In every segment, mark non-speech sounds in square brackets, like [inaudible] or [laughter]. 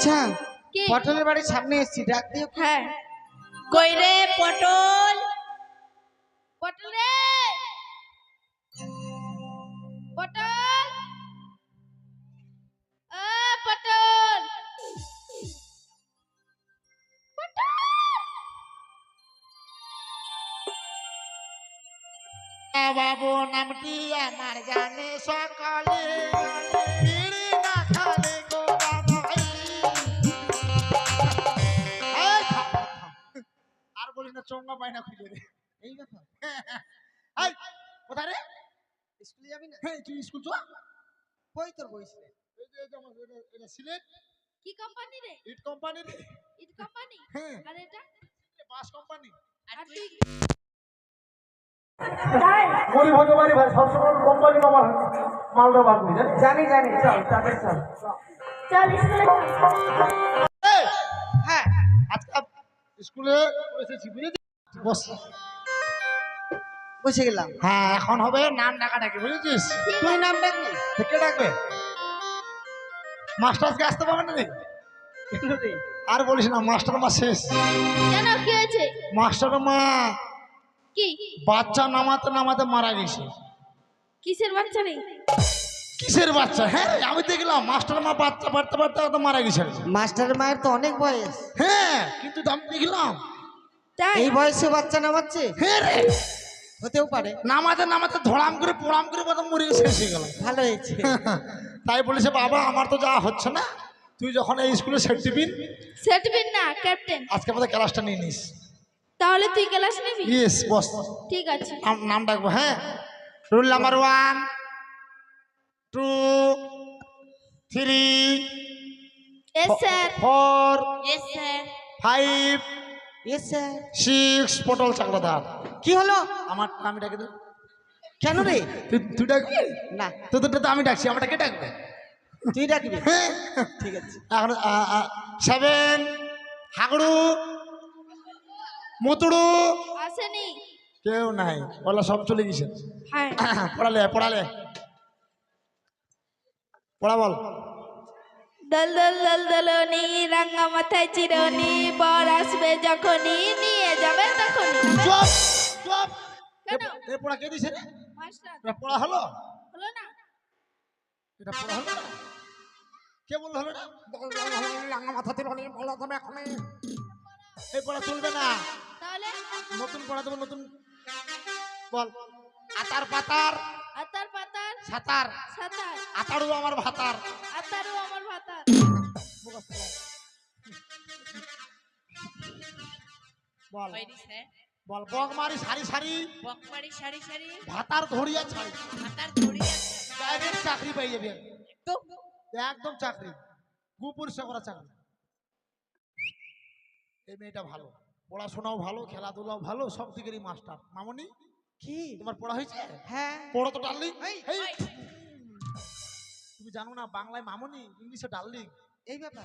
আচ্ছা কি? পটলের বাড়ির সামনে এসেছি ডাক দিও। হ্যাঁ। কই রে পটল? পটল! রে পটল! আ পটল! বাবু নামটি আমার জানে সকালে। আর না চঙ্গা পায় না খুঁজে রে এই ব্যাপার এই, কোথায় রে? স্কুলে যাবি না? হ্যাঁ তুই স্কুল চ কই তোর এই যে এই যে আমার এটা- এটা সিলেট। কি কোম্পানি রে? ইট কোম্পানি রে। ইট কোম্পানি হ্যাঁ। আর এটা? বাস কোম্পানি আর তুই? গরিব হতে পারি ভাই সবসময় কোম্পানি আমার মালটা বার করি জানি জানি। চল তাদের চল। চল স্কুলে হ্যাঁ আজকে স্কুলে বস বসে গেলাম। হ্যাঁ এখন হবে নাম ডাকাডাকি বুঝেছিস? তুই নাম ডাকবি? কে ডাকবে? মাস্টার আজকে আসতে পারবে না রে? আর বলিস না মাস্টার মা শেষ। কেন কি হয়েছে? মাস্টার মা কি? বাচ্চা নামাতে নামাতে মারা গেছে। কিসের বাচ্চা রে? কিসের বাচ্চা? হ্যাঁ আমি দেখলাম মাস্টার মা বাচ্চা বাড়তে বাড়তে বাড়তে মারা গেছে। মাস্টার মায়ের তো অনেক বয়স। হ্যাঁ কিন্তু আমি দেখলাম। তাই? এই বয়সে বাচ্চা নামাচ্ছে? হ্যাঁ রে। হতেও পারে। নামাতে নামাতে ধড়াম করে পোড়াম করে মতো মরে গিয়ে শেষ হয়ে গেল। ভালো হয়েছে। [laughs] তাই বলেছে বাবা আমার তো যা হচ্ছে না তুই যখন এই স্কুলে সেট টিফিন সেটবিন না ক্যাপ্টেন আজকে আমাদের ক্লাসটা নিয়ে নিস। তাহলে তুই ক্লাস নিবি? Yes boss. ঠিক আছে। নাম- নাম ডাকবো হ্যাঁ। Roll number one two three yes sir four yes sir five six পটল চাকরাদার কি হলো? আমার আমি ডাকে দেব কেন রে? তুই তুই ডাকবি? না। তোদেরটা তো আমি ডাকছি আমারটা কে ডাকবে? তুই ডাকবি? [laughs] হ্যাঁ। ঠিক আছে। এখন সেভেন হাগড়ু মুতুড়ু। আসেনি। কেউ নাই। ওলা সব চলে গেছে। হ্যাঁ। [coughs] পড়ালে পড়ালে। পড়া বল। দল দল দল দল দলনি রাঙা মাথায় চিরনি বর আসবে যখনই নিয়ে যাবে তখনই। চুপ চুপ। কেন? এ পড়া কে দিছে রে? মাস্টার। এটা পড়া হলো? হলো না। এটা পড়া হলো? না? কে বলল হলো না? মাথা দিল নি বলা তুমি এখন এই পড়া চলবে না। তাহলে? নতুন পড়া দেবো নতুন। বল। আতার আতার পাতার। সাতার। আতারু আমার ভাতার। আতারও আমার ভাতার। বল। বল বক মারি সারি সারি। বকবাড়ি সারি সারি। ভাতার ধরিয়া ছাড়ি হাতার ধরি আছে। ডাইরেক্ট চাকরি পেয়ে যাবে। একদম। একদম চাকরি। গু পরিষ্কার করা চাকরি। এই মেয়েটা ভালো। পড়াশোনাও ভালো খেলাধুলাও ভালো সব দিকেরই মাস্টার মামনি? কি? তোমার পড়া হয়েছে? হ্যাঁ। পড়ো তো ডার্লিং। তুমি জানো না বাংলায় মামনি ইংলিশে ডার্লিং এই ব্যাপার।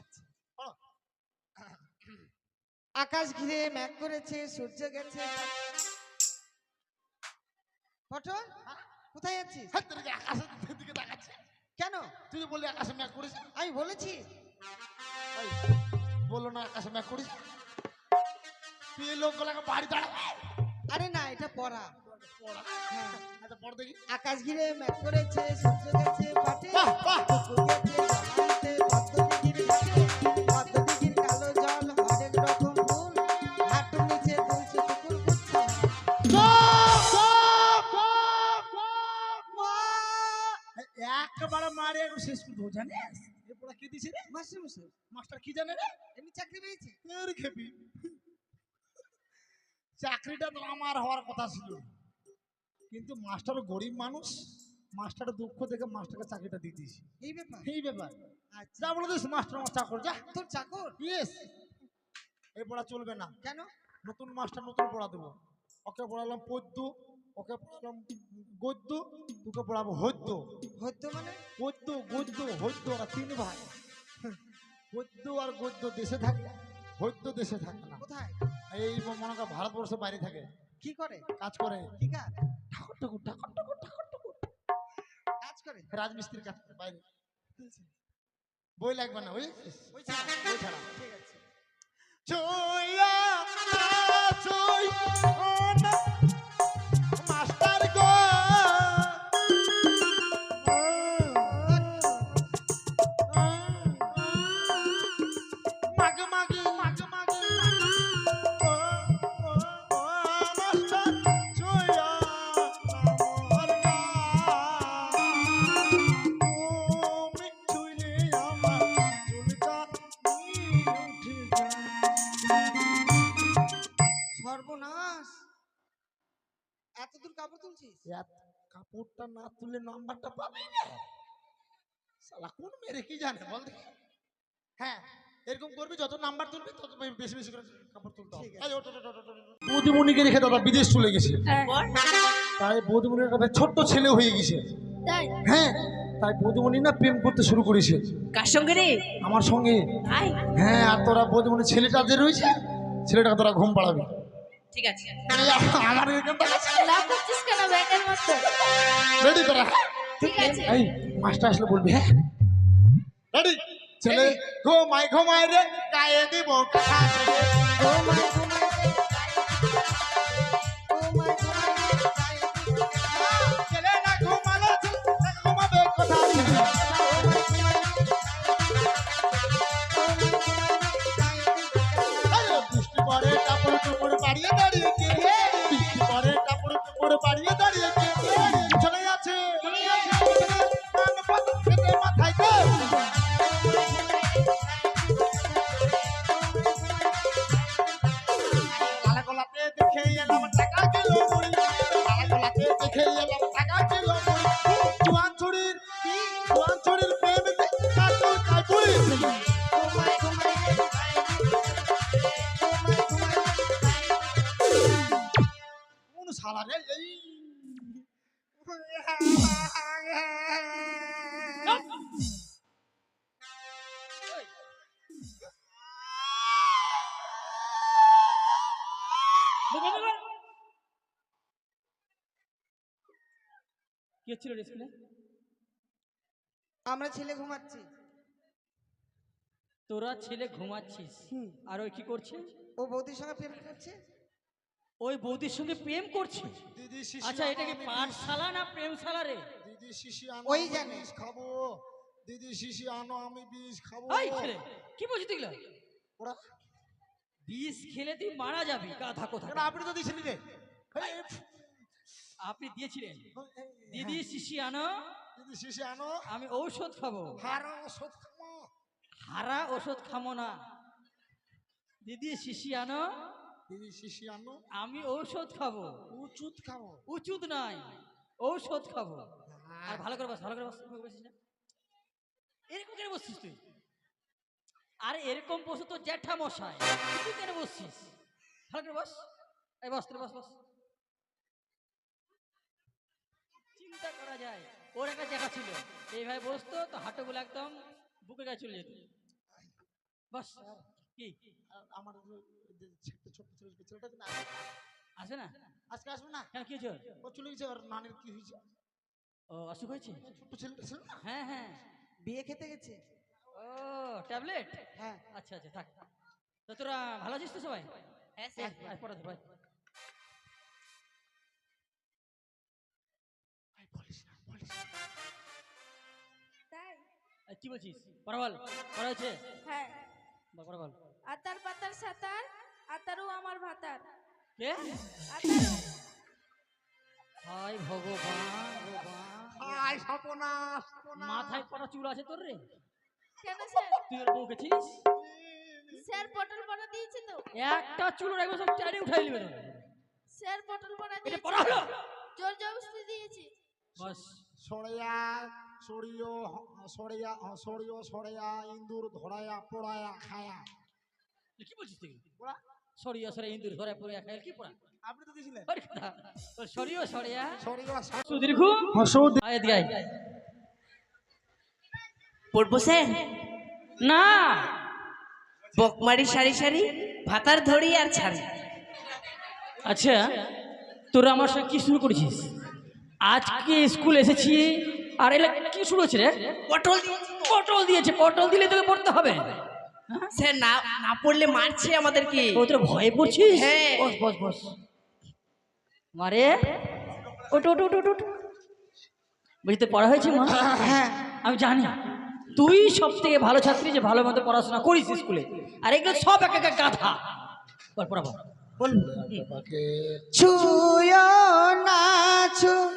আচ্ছা। আকাশ ঘিরে ম্যাক করেছে সূর্য গেছে। পটল? কোথায় হ্যাঁ, তোর আকাশের দিকে তাকাচ্ছে। কেন? তুই যে বললি আকাশে ম্যাক করিস আমি বলেছি। বলল না আকাশে ম্যাক করিস তুই এই লোকগুলোকে বাড়ি দাঁড়া। আরে না এটা পড়া। হ্যাঁ। দেখি। আকাশ ঘিরে ম্যাক করেছে সূর্য গেছে পাটে। একবারে মারে শেষ জানিস? এরপরে কি দিছে রে? মাস্টার মাস্টার কি জানে রে? এমনি চাকরি পেয়েছে। এর খেপি। চাকরিটা তো আমার হওয়ার কথা ছিল। কিন্তু মাস্টার গরিব মানুষ মাস্টার দুঃখ দেখে মাস্টারকে চাকরিটা দিয়ে দিয়েছি এই ব্যাপার? এই ব্যাপার। আচ্ছা। যা বলে দিস মাস্টার আমার চাকর যা। তোর চাকর? ইয়েস এই পড়া চলবে না। কেন? নতুন মাস্টার নতুন পড়া দেবো। ওকে পড়ালাম পদ্য ওকে পড়ালাম গদ্য তোকে পড়াবো হদ্য। হতো মানে? পদ্য গদ্য হদ্য ওরা তিন ভাই পদ্য আর গদ্য দেশে থাকে হদ্য দেশে থাকে না। কোথায়? এই মনে কর ভারতবর্ষের বাইরে থাকে। কি করে? কাজ করে। কি কাজ? ঠাকুর ঠাকুর ঠাকুর ঠাকুর ঠাকুর ঠাকুর। কাজ করে। রাজমিস্ত্রির কাজ করে বাইরে। বই লাগবে না ওই? ওই ছাড়া। ঠিক আছে। চইয়া চই যত নাম্বার তুলবি তত বেশি বেশি করে কাপড় তুলতে হবে। বৌদিমণিকে রেখে দাদা বিদেশ চলে গেছে। হ্যাঁ তাই বৌদিমণির কাছে ছোট্ট ছেলে হয়ে গেছে। হ্যাঁ তাই বৌদিমণি না প্রেম করতে শুরু করেছে। কার সঙ্গে রে? আমার সঙ্গে। হ্যাঁ আর তোরা বৌদিমণি ছেলেটা যে রয়েছে ছেলেটাকে তোরা ঘুম পাড়াবি। ঠিক আছে। আমার রেডি তোরা? ঠিক আছে। এই মাস্টার আসলে বলবি হ্যাঁ? রেডি ছেলে ঘুমাই ঘুমাই রে গায়ে দিব কাঁথা ছেলে। মাই ঘুমাই কি হচ্ছিল রে স্কুলে? আমরা ছেলে ঘুমাচ্ছি। তোরা ছেলে ঘুমাচ্ছিস। আর ওই কি করছে? ও বৌদির সঙ্গে প্রেম করছে? ওই বৌদির সঙ্গে প্রেম করছে? দিদি শিশি আচ্ছা এটা কি পাঠশালা না প্রেমশালা রে? দিদি শিশি আনো ওই জানে। খাব। দিদি শিশি আনো আমি বিষ খাব। ওই ছেলে কি বলছিস তুই ওরা? বিষ খেলে তুই মারা যাবি গাধা কোথা কেন আপনি তো দিয়েছেন রে। আপনি দিয়েছিলেন। দিদি শিশি আনো। দিদি শিশি আনো। আমি ঔষধ খাব। হারা ওষুধ খাব হারা ওষুধ খামো না। দিদি শিশি আনো। দিদি শিশি আনো। আমি ঔষধ খাব। উচুত খাব। উচিত নাই। ঔষধ খাব। আর ভালো করে বস ভালো করে বস এরকম বসিস না। এরকম কেন বসছিস তুই? আর এরকম বসে তো জ্যাঠা মশাই তুই কেন বসছিস? ভালো করে বস। এই বস বস বস। চিন্তা করা যায়। ওর একটা জ্যাঠা ছিল। এইভাবে বসতো তো হাঁটুগুলো একদম বুকে গায়ে চলে যেত। বস কি? আমার ছোট্ট ছোট্ট ছেলে ছেলেটা না আসে না? আজকে আসবে না? কেন কি হয়েছে ওর? ও চলে গেছে ওর নানির কি হয়েছে? ও অসুখ হয়েছে? ছোট্ট ছেলেটা ছিল না? হ্যাঁ হ্যাঁ। বিয়ে খেতে গেছে। ও ট্যাবলেট? হ্যাঁ। আচ্ছা আচ্ছা থাক। তো তোরা ভালো আছিস তো সবাই? হ্যাঁ স্যার। আয়, ভাই। কি বলছিস? পড়া বল পড়া হয়েছে হ্যাঁ। বল, পড়া বল আতার পাতার সাতার আতারও আমার ভাতার। কে? আতারও। হাই ভগবান সপনাশ সপনাশ মাথায় কটা চুল আছে তোর রে? কেন স্যার? তুই ওর বউকে চিনিস? স্যার পটল বড়া দিয়েছে তো। একটা চুল রাখবে সব চারি উঠাই নিবে। তোর স্যার পটল এটা দিয়েছে। পড়া হলো জোর দিয়েছি। বাস। সরেয়া ইন্দুর ধরায়া পোড়ায়া খায়া। তুই কি বলছিস তুই? পড়া। সরিয়া সরে ইন্দুর ধরে পড়ে খাইল কি পড়া? আপনি তো দিয়েছিলেন ওর সরিয়া সরিয়া। সরিয়া সুদীর্ঘ। হসুদ আয় এদিকে পড়ব স্যার না। বকমারি সারি সারি ভাতার ধরি আর ছাড়ি। আচ্ছা তোরা আমার সঙ্গে কি শুরু করেছিস? আজকে স্কুল এসেছি আর এলে কি শুরু হচ্ছে রে? পটল পটল দিয়েছে পটল দিলে তোকে পড়তে হবে। স্যার না না পড়লে মারছে আমাদেরকে। ও তোর ভয়ে পড়ছিস? হ্যাঁ। বস বস বস। মারে। ওট ওট ওট ওট বুঝতে পড়া হয়েছে মা? হ্যাঁ। আমি জানি। তুই সব থেকে ভালো ছাত্রী যে ভালো মতো পড়াশোনা করিস স্কুলে আর এগুলো সব এক এক গাধা। বল পড়াবো ছুয়ো না ছুয়ো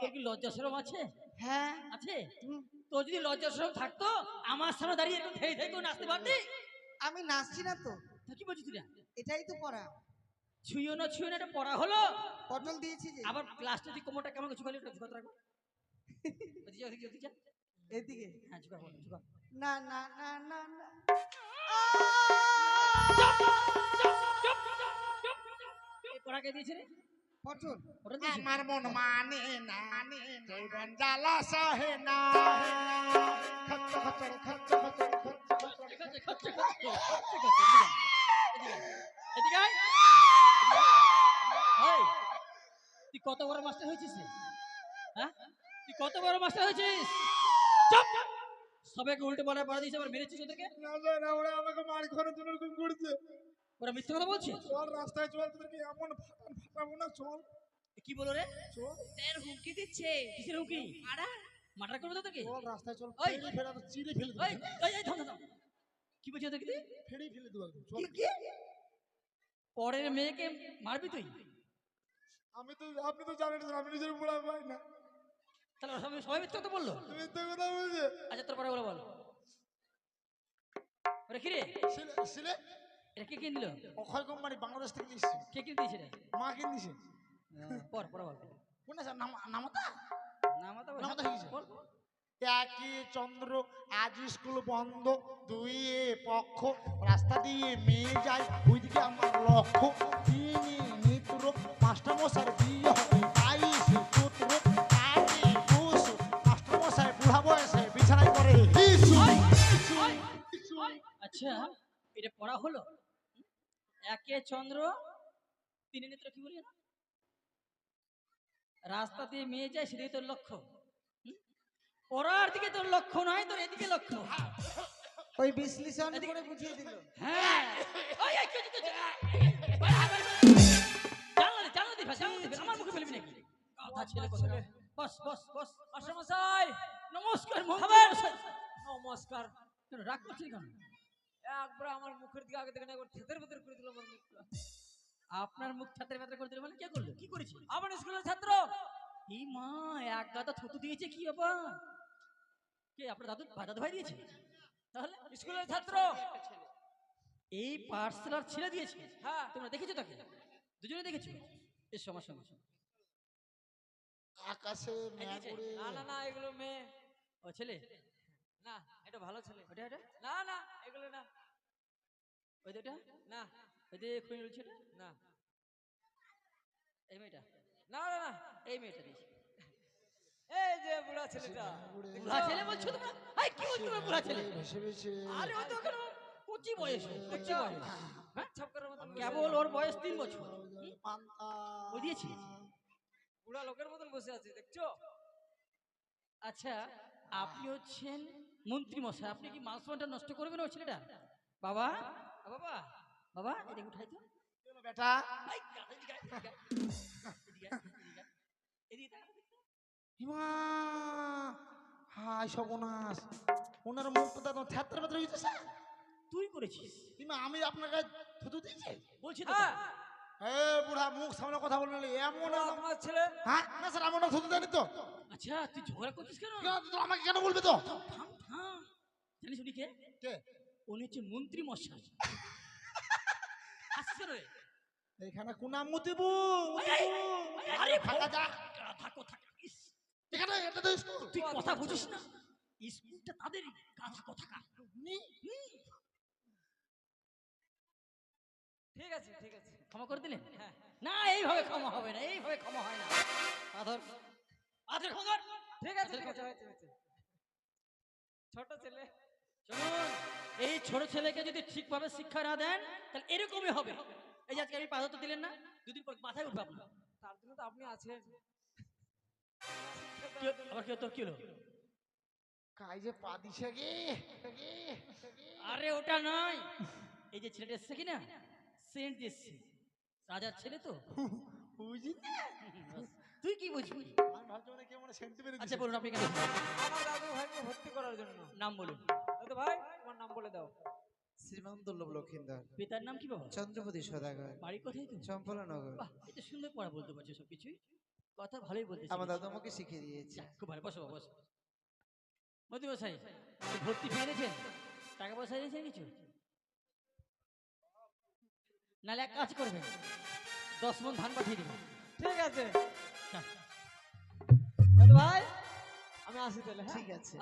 তোর কি লজ্জা সরম আছে হ্যাঁ আছে তোর যদি লজ্জা সরম থাকতো আমার সামনে দাঁড়িয়ে করে নাচতে পারতি আমি নাচছি না তো কি বলছিস তুই এটাই তো পড়া ছুঁয়ো না ছুঁয়ো না এটা পড়া হলো পটল দিয়েছি যে আবার লাস্টে তুই কোমরটা কেমন ওটা ঝুঁকাতে রাখো। এদিকে হ্যাঁ ঝুঁকা ঝুঁকা না না না না না এই পড়া কে দিয়েছে রে দিয়েছে আমার মন মানে না জৈবন জ্বালা সহে না খচ্চ খচ্চর খচ্চ খচ্চর খচ্চ তুই কত বড় মাস্টার হয়েছিস হ্যাঁ তুই কত বড় মাস্টার হয়েছিস চুপ সবাইকে উল্টো পাল্টা পড়া দিয়েছে আবার মেরেছিস ওদেরকে না স্যার ওরা আমাকে মার ঘরের জন্য এরকম করছে ওরা মিথ্যে কথা বলছিস চল রাস্তায় চল তোদেরকে এমন ফাটান ফাটাবো না চল। কি বলো রে? চল। স্যার হুমকি দিচ্ছে। কিসের হুকি মারা? মার্ডার করবে তোদেরকে চল রাস্তায় চল। ওই। ফেরি তো চিড়ে ফেলে দেবো। থাম থাম। কি বলছিস তুই? ফেলে দেবো চল। পরের মেয়েকে মারবি তুই? আমি তো আপনি তো জানেন আমি নিজের বুড়া পাই না। তাহলে সবাই সবাই মিথ্যে কথা বলল? তুমি কথা বলছে। আচ্ছা তোর পরে বলে বল। ওরে কি রে? সিলে এটা কে কিনে দিল অক্ষয় কোম্পানি বাংলাদেশ থেকে নিচ্ছে কে কিনে দিয়েছে রে মা কিনে দিছে পর পর বল। কোনটা স্যার নাম নামতা? নামাতা নামাতা বল একই চন্দ্র আজ স্কুল বন্ধ। দুই এ পক্ষ রাস্তা দিয়ে মেয়ে যায়। ওইদিকে আমার লক্ষ্য তিনি মিত্র। মাস্টার মশাই বিয়ে হবে বাইশে মাস্টার মশাই বুড়া বয়সে বিছানায় করে আচ্ছা এটা পড়া হলো? একে চন্দ্র তিনে নেত্র কি বলি রাস্তা দিয়ে মেয়ে যায় সেদিকে তোর লক্ষ্য? পড়ার দিকে তোর লক্ষ্য নয় তোর এদিকে লক্ষ্য। ওই বিশ্লেষণ করে বুঝিয়ে দিল। হ্যাঁ। আমার মুখে ফেলবি নাকি? কথা ছেলে কথা বস বস বস। মাস্টারমশাই নমস্কার নমস্কার। কেন রাগ কেন? একবার আমার মুখের দিকে আগে দেখে না একবার থেতের ভেতর করে দিল আমার মুখটা। আপনার মুখ ছাত্রের ভেতরে করে দিল মানে কে করল? কি করেছে? আমার স্কুলের ছাত্র। এই মা এক গাদা থুতু দিয়েছে কি বাবা কে আপনার দাদু ভাই দাদু ভাই দিয়েছে? তাহলে স্কুলের ছাত্র। এই পার্সেলার ছেড়ে দিয়েছে। হ্যাঁ। তোমরা দেখেছ তাকে? দুজনে দেখেছ? সঙ্গে এসো। আকাশে না না না এগুলো মেয়ে। ও ছেলে? না এটা ভালো ছেলে। ওটা এটা? না না। এগুলো না। ওই দুটা না। ওই যে রয়েছে না। এই মেয়েটা? না না না এই মেয়েটা দিয়েছে। এই যে বুড়া ছেলেটা। বুড়া ছেলে বলছো তোমরা? আই কি বলছো তোমরা বুড়া ছেলে? আরে ও তো কেন কচি বয়স। কচি বয়স। হ্যাঁ? ছাপকারের মতন বসে কেবল ওর বয়স তিন বছর। পান্তা ও দিয়েছি। বুড়া লোকের মতন বসে আছে দেখছ? আচ্ছা আপনি হচ্ছেন মন্ত্রী মশাই আপনি কি মান সম্মানটা নষ্ট করবেন ওই ছেলেটা? বাবা বাবা বাবা এদিকে উঠাই তো। বেটা। হাই ওনার মুখটা তো ভেতরে তুই করেছিস? আমি আপনাকে থুতু দিয়েছি? বলছি তো। হ্যাঁ। এ বুড়া মুখ সামনে কথা না, এমন আপনার ছেলে? হ্যাঁ? না স্যার আমার থুতু দেয়নি তো। আচ্ছা তুই ঝগড়া করছিস কেন? আমাকে কেন বলবে তো? জানিস উনি কে? কে? উনি হচ্ছে মন্ত্রী মশাই। আসছে রে। এখানে কুনাম মুতিবু আরে ফাঁকা যা গাধা। ইস, এখানে এটা তো স্কুল। তুই কথা বুঝিস না। স্কুলটা তাদেরই গাধা কোথাকার ঠিক আছে ঠিক আছে। ক্ষমা করে দিলেন? না এইভাবে ক্ষমা হবে না এইভাবে ক্ষমা হয় না। আধর আধর ক্ষমা ঠিক আছে ঠিক আছে। ছোট ছেলে। এই ছোট ছেলেকে যদি ঠিকভাবে শিক্ষা না দেন তাহলে এরকমই হবে। এই যে আজকে আমি পাঁচ হাজার দিলেন না দুদিন পর মাথায় উঠবে আপনার। তার জন্য তো আপনি আছেন। আবার কি তোর কি হলো? কাই যে পা দিছে গে? আরে ওটা নয়। এই যে ছেলেটা এসছে কিনা? সেন্ট দিচ্ছে রাজার ছেলে তো। বুঝি তুই কি বুঝবি? মানে মানে আচ্ছা বলুন আপনি কেন আমার দাদু ভাইকে ভর্তি করার জন্য। নাম বলুন। দাদু ভাই তোমার নাম বলে দাও। শ্রীমান লক্ষিন্দর পিতার নাম কি বাবা? চন্দ্রপতি সদাগর। বাড়ি কোথায় চম্পলানগর এটা সুন্দর পড়া বলতে পারছ সবকিছুই। কথা ভালোই বলতে আমার দাদু আমাকে শিখিয়ে দিয়েছে। খুব ভালো বসো বসো। মতি তো ভর্তি পেয়েছেন টাকা পয়সা দিয়েছেন কিছু? নাহলে এক কাজ করবেন দশ মন ধান পাঠিয়ে দেবেন। ঠিক আছে। ভাই আমি আসি তাহলে হ্যাঁ? ঠিক আছে।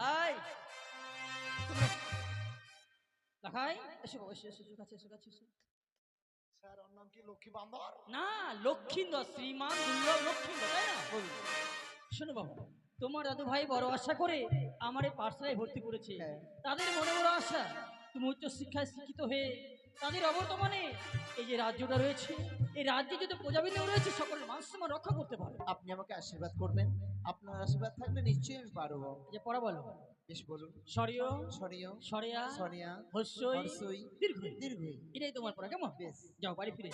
দেখাই। এসো এসো এসো এসো কাছে এসো কাছে এসো। স্যার ওর নাম কি? লক্ষ্মী বান্দর না লক্ষিন্দর শ্রীমান দুর্লভ লক্ষিন্দর তাই না? শোনো বাবা তোমার দাদু ভাই বড় আশা করে আমার এই পাঠশালায় ভর্তি করেছে। হ্যাঁ। তাদের মনে বড় আশা তুমি উচ্চ শিক্ষায় শিক্ষিত হয়ে তাদের অবর্তমানে এই যে রাজ্যটা রয়েছে এই রাজ্যে যদি প্রজাবিন্দু রয়েছে সকলের মান সম্মান রক্ষা করতে পারে আপনি আমাকে আশীর্বাদ করবেন। আপনার আশীর্বাদ থাকলে নিশ্চয়ই আমি পারব। যে পড়া বলো। বেশ বলুন। সরিয় সরিয় সরিয়া সরিয়া হস্যই হর্ষই দীর্ঘ দীর্ঘই। এটাই তোমার পড়া কেমন? বেশ। যাও বাড়ি ফিরে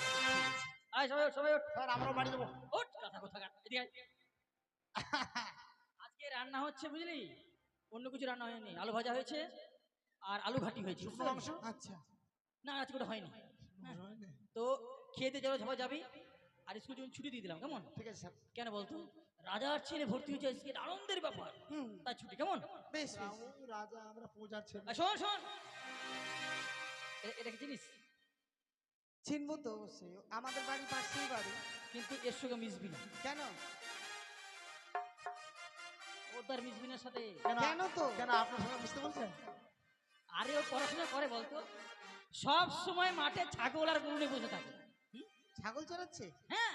আয় সবাই সবাই ওঠ। স্যার আমরাও বাড়ি যাব। ওঠ কথা কথা এদিকে আজকে রান্না হচ্ছে বুঝলি? অন্য কিছু রান্না হয়নি। আলু ভাজা হয়েছে আর আলু ঘাটি হয়েছে। আচ্ছা। না আজকে ওটা হয়নি। হ্যাঁ। তো খেতে যাব সবাই যাবি। আর স্কুল যখন ছুটি দিয়ে দিলাম কেমন? ঠিক আছে স্যার। কেন বলতো? রাজার ছেলে ভর্তি হয়েছে আজকে আনন্দের ব্যাপার। তাই ছুটি কেমন? বেশ রাজা আমরা পূজার ছেলে। শোন শোন। এটা কি জিনিস? চিনবো তো অবশ্যই। আমাদের বাড়ি পাশেই বাড়ি। কিন্তু এর সঙ্গে মিশবি না। কেন? ও তার মিশবি না সাথে। কেন? তো? কেন আপনার সঙ্গে মিশতে বলছেন আরে ও পড়াশোনা করে বলতো সব সময় মাঠে ছাগল আর গরু নিয়ে বসে থাকে। ছাগল চড়াচ্ছে? হ্যাঁ।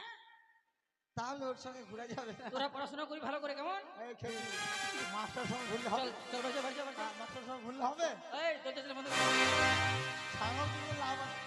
তাহলে ওর সঙ্গে ঘুরে যাবে। তোরা পড়াশোনা করি ভালো করে কেমন? এই মাস্টার সঙ্গে ঘুরলে হবে? চল বাড়ি যা, বাড়ি যা, বাড়ি যা। মাস্টার সঙ্গে ঘুরলে হবে? এই তোর লাভ আছে।